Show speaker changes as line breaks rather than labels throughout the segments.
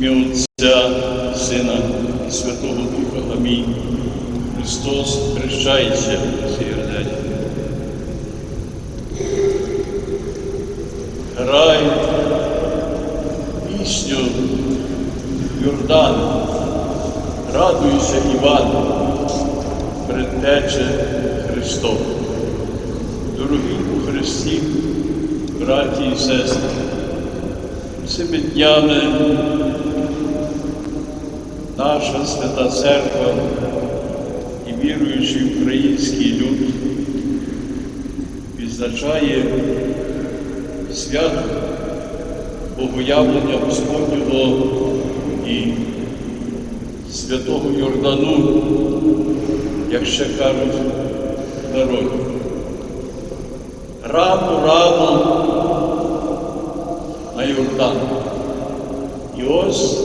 ім'я Отця, Сина і Святого Духа. Амінь. Христос хрещається в цій день. Грай пісню Йордан, радуйся Іван, предтече Христов. Дорогі у Христі, браті і сестри, цими днями наша свята церква і віруючий український люд відзначає свято Богоявлення Господнього і святого Йордану, як ще кажуть народі. Рано, рано на Йордан. І ось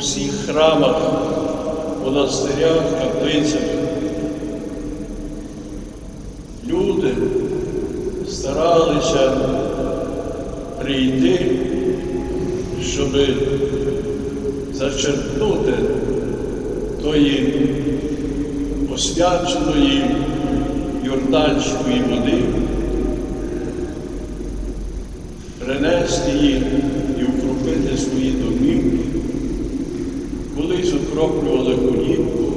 всіх храмах, монастирях, каплицях. Люди старалися прийти, щоб зачерпнути тої освяченої Йорданської води, окроплювали голівку,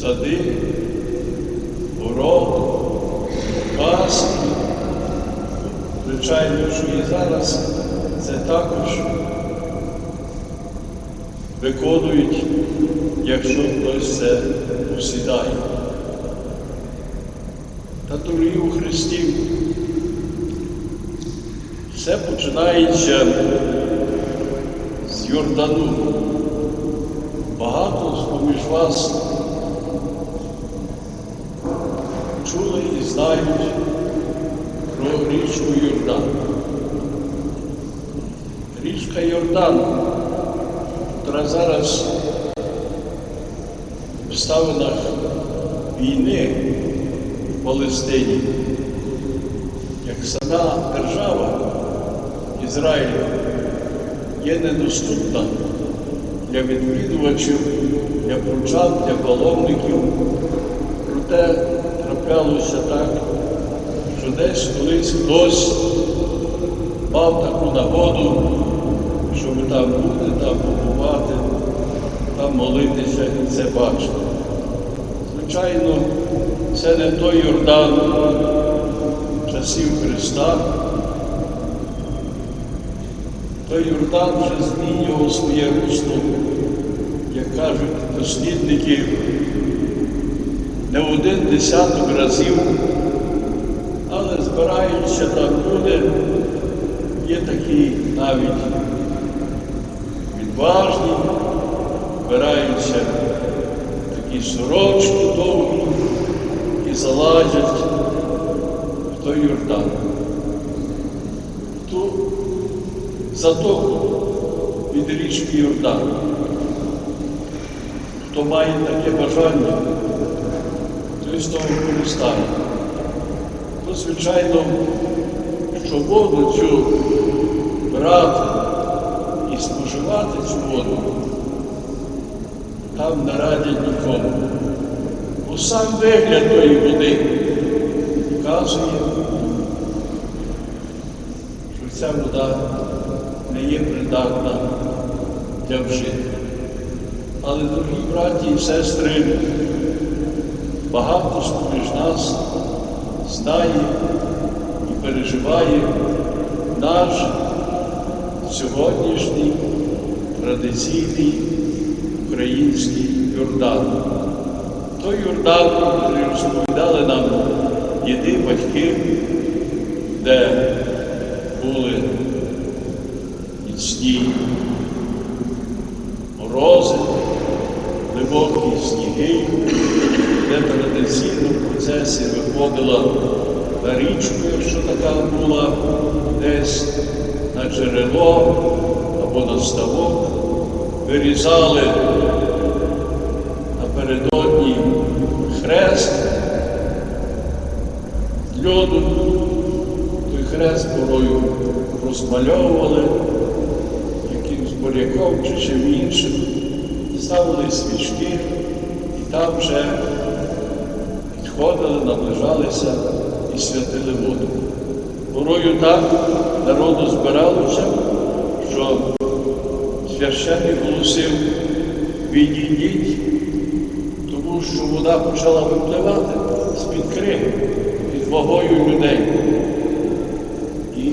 сади, город, паски. Звичайно, що і зараз це також виконують, якщо хтось це посідає. Та дорогі у Христі, все починається з Йордану. З-поміж вас чули і знають про річку Йордан. Річка Йордан, яка зараз в обставинах війни в Палестині, як сама держава Ізраїлю є недоступна для відвідувачів, для для паломників. Проте траплялося так, що десь колись хтось мав таку нагоду, щоб там бути, там побувати, там молитися і це бачити. Звичайно, це не той Йордан часів Христа. Той Йордан вже змінював своє русло, кажуть дослідники, не один десяток разів, але збираються там люди, є такі навіть відважні, збираються такі сорочки довгі і залазять в той Йордан. в ту від річки Йордан. Хто має таке бажання, той з того користає. То, звичайно, що воду цю брати і споживати цю воду, там не радять нікому. Бо сам вигляд тої води вказує, що ця вода не є придатна для вжити. Але, дорогі браті і сестри, багато з між нас знає і переживає наш сьогоднішній традиційний український Йордан. Той Йордан, який розповідали нам діди, батьки, де були міцні морози, глибокі сніги, де традиційно в процесі виходила на річку, якщо така була, десь на джерело або на ставок, вирізали напередодні хрест льоду, той хрест порою розмальовували якимсь буряком чи чим іншим, ставили свічки там вже підходили, наближалися і святили воду. Порою так народу збиралося, що священник голосив відійдіть, тому що вода почала випливати з-під криги, під вагою людей. І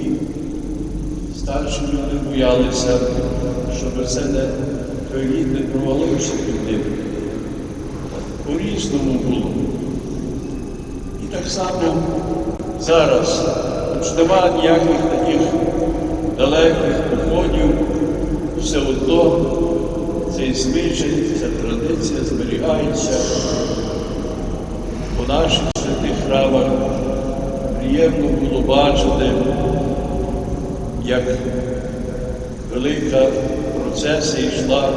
старші люди боялися, щоб це не не провалився під ним. По-різному було. І так само зараз Хоч нема ніяких таких далеких походів, все одно цей звичай, ця традиція зберігається по наших святих храмах. Приємно було бачити, як велика процесія йшла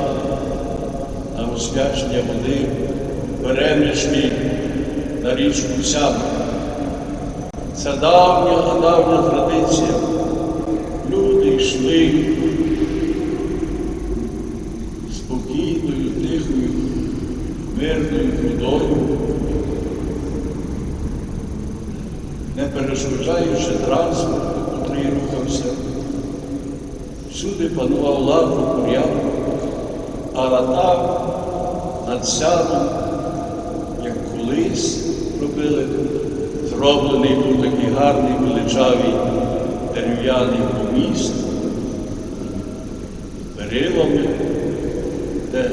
на освячення води в Перемішлі на річку Сяну. Це давня, давня традиція. Люди йшли спокійною, тихою, мирною водою, не перешкоджаючи транспорту, котрий рухався. Всюди панував лавру порядок, а там над сядом, колись робили, зроблений був такий гарний величавий дерев'яний поміст перилами, де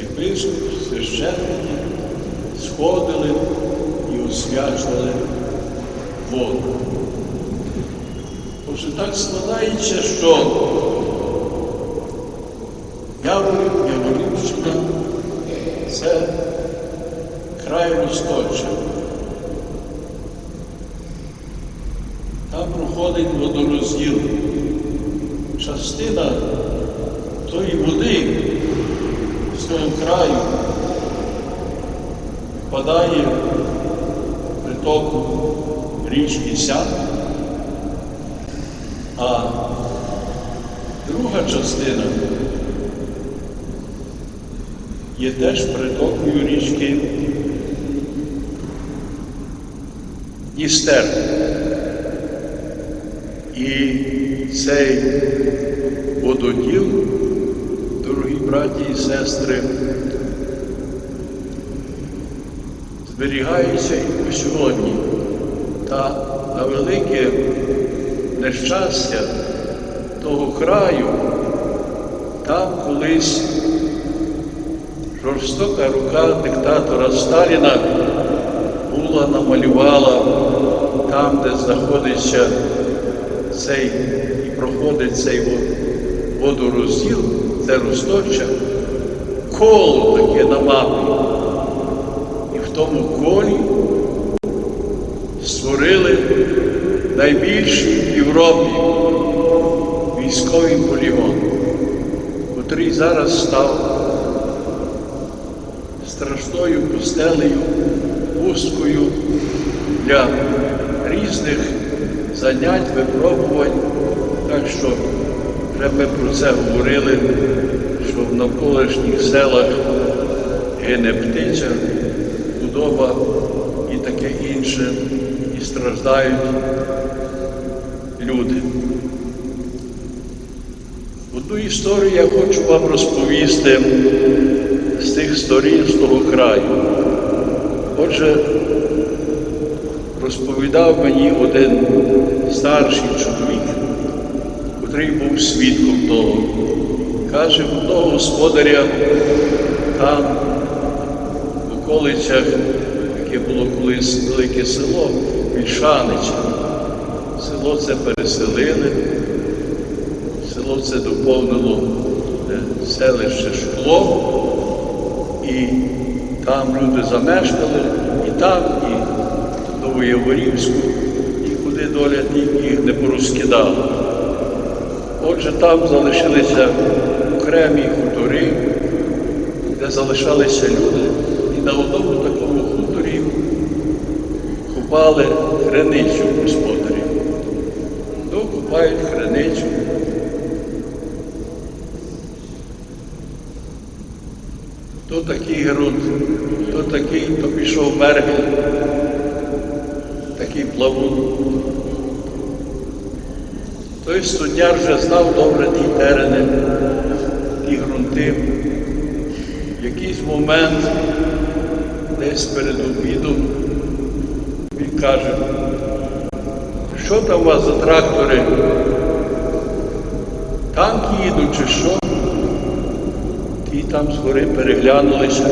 єпископ, священники сходили і освячували воду. Отже, так складається, що Яворів, Яворівщина це край Росточа. Там проходить водорозділ. Частина тої води з того краю впадає в притоку річки Сян, а друга частина є теж притокою річки Дністер. І цей вододіл, дорогі браті і сестри, зберігається і сьогодні. Та на велике нещастя того краю, там колись жорстока рука диктатора Сталіна була намалювала там, де знаходиться цей і проходить цей водорозділ, це Росточа, коло таке на мапі. І в тому колі створили найбільший в Європі військовий полігон, котрий зараз став страшною пустелею, пусткою для різних занять, випробувань. Так що вже ми про це говорили, що в навколишніх селах гине птиця, худоба і таке інше, і страждають люди. Одну історію я хочу вам розповісти з тих сторін з того краю. Отже, розповідав мені один старший чоловік, котрий був свідком того. Каже, одного господаря там, в околицях, яке було колись велике село, Вільшанича. Село це переселили, село це доповнило е, селище шкло, і там люди замешкали, і там, і в Новояворівську, і куди доля їх не порозкидала. Отже, там залишилися окремі хутори, де залишалися люди, і на одному такому хуторі купали криницю господарів. копають криницю. То такий ґрунт, то такий, то пішов Мергель, такий плавун. Той студняр вже знав добре ті терени, ті ґрунти. В якийсь момент, десь перед обідом, він каже, що там у вас за трактори? Танки їдуть чи що? Ті там згори переглянулися.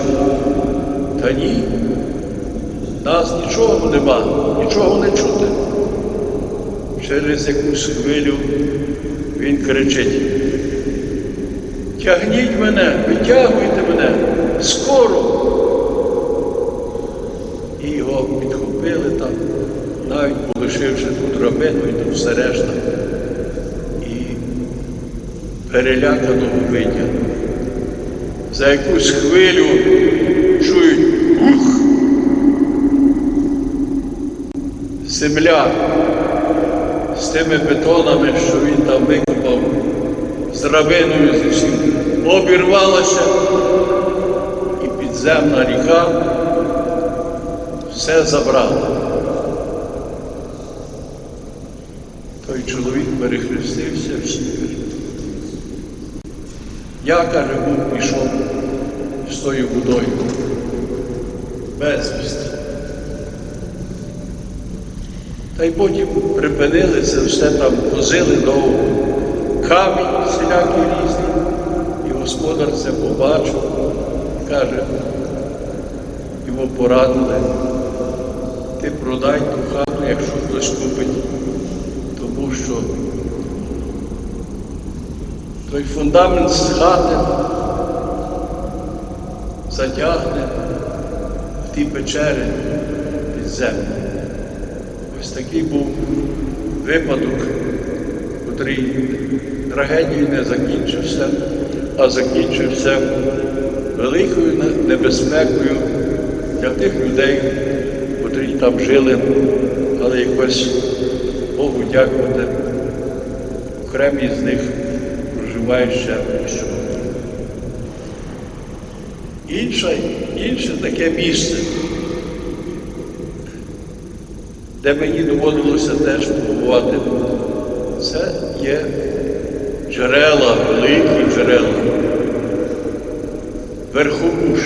Та ні, нас нічого нема, нічого не чути. Через якусь хвилю він кричить. Тягніть мене, витягуйте мене скоро. І його підхопили там, навіть полишивши ту драбину і тут все решта. І переляканого витягнули. За якусь хвилю чують ух. Земля з тими бетонами, що він там викопав, з драбиною з усім, обірвалася і підземна ріка все забрала. Той чоловік перехрестився всі. Я, каже, був пішов з тою водою. Безвісті. Та й потім припинили це все там, возили довго. Камінь всілякий різний. І господар це побачив, каже, йому порадили, ти продай ту хату, якщо хтось купить, тому що той фундамент з хати затягне в ті печери під землю. Ось такий був випадок, котрий трагедією не закінчився, а закінчився великою небезпекою для тих людей, котрі там жили, але якось Богу дякувати, окремі з них проживають ще сьогодні. Інше, інше таке місце, де мені доводилося теж побувати, це є джерела, великі джерела, верховуш,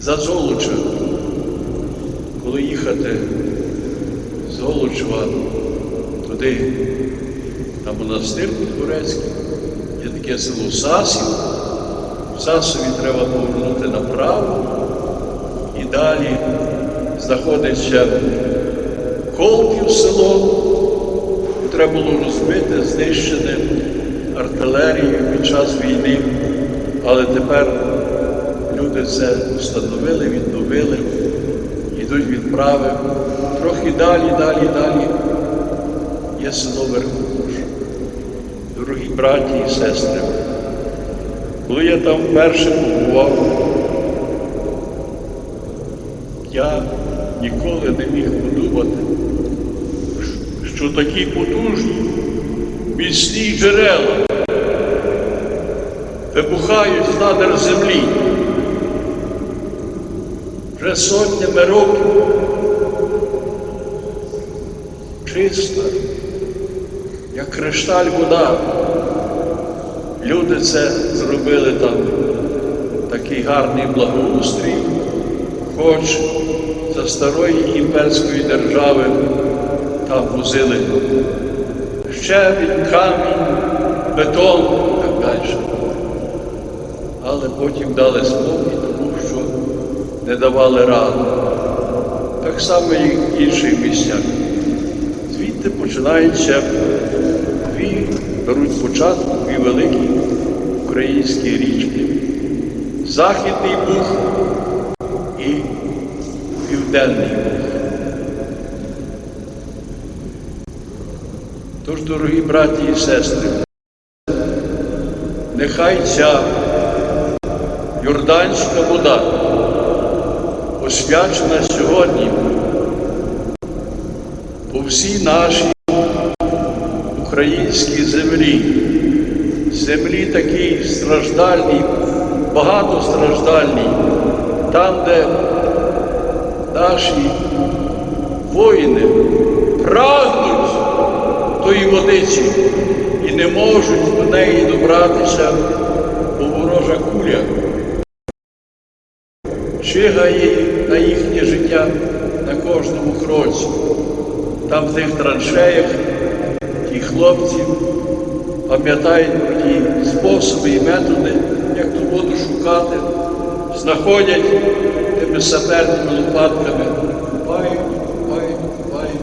за Золоча, коли їхати з Золочева туди, на монастир Турецький, є таке село Сасів. Сасові треба повернути направо і далі знаходиться Колків село, треба було розбити, знищене артилерією під час війни, але тепер люди це встановили, відновили, йдуть відправи. Трохи далі, далі, далі є село Верховуш. Дорогі браті і сестри, коли я там вперше побував, я ніколи не міг подумати, що такі потужні міцні джерела вибухають з надр землі вже сотнями років. Чиста, кришталь вода. Люди це зробили там такий гарний благоустрій, хоч за старої імперської держави там возили щебінь, камінь, бетон і так далі. Але потім дали спокій, тому що не давали ради. Так само і в інших місцях. Звідти починаються дві, беруть початку дві великі українські річки. Західний Буг і Південний Буг. Тож, дорогі браті і сестри, нехай ця Йорданська вода, освячена сьогодні по всій нашій українській землі, землі такій страждальній, багатостраждальній, там, де наші воїни прагнуть тої водиці і не можуть до неї добратися, бо ворожа куля чигає на їхнє життя на кожному кроці. Там в тих траншеях ті хлопці пам'ятають про ті способи і методи, як ту воду шукати, знаходять тими саперними лопатками, купають, купають, купають,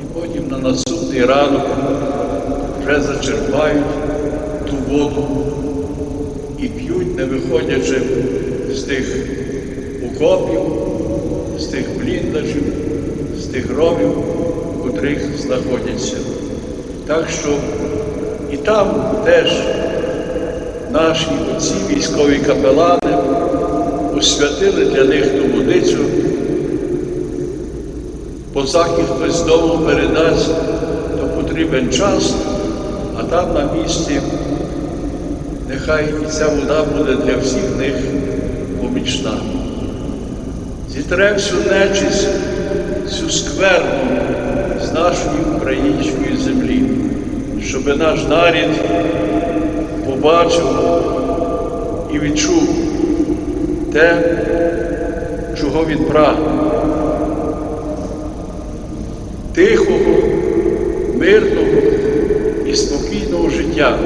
і потім на наступний ранок вже зачерпають ту воду і п'ють, не виходячи з тих окопів, з тих бліндажів, з тих громів, в котрих знаходяться. Так що і там теж наші отці, військові капелани, освятили для них ту водицю, бо захід хтось знову передасть, то потрібен час, а там на місці нехай і ця вода буде для всіх них помічна. Зітре всю нечисть, всю скверну з нашої української землі, щоб наш нарід побачив і відчув те, чого він прагне. Тихого, мирного і спокійного життя,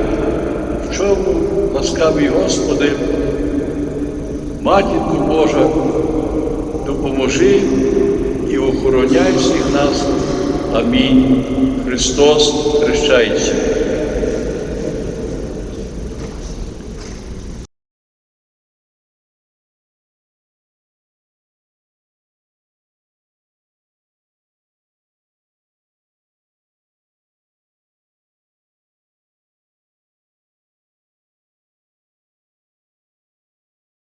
в чому ласкавий Господи, Матінко Божа, допоможи і охороняй всіх нас. Амінь. Христос хрещається.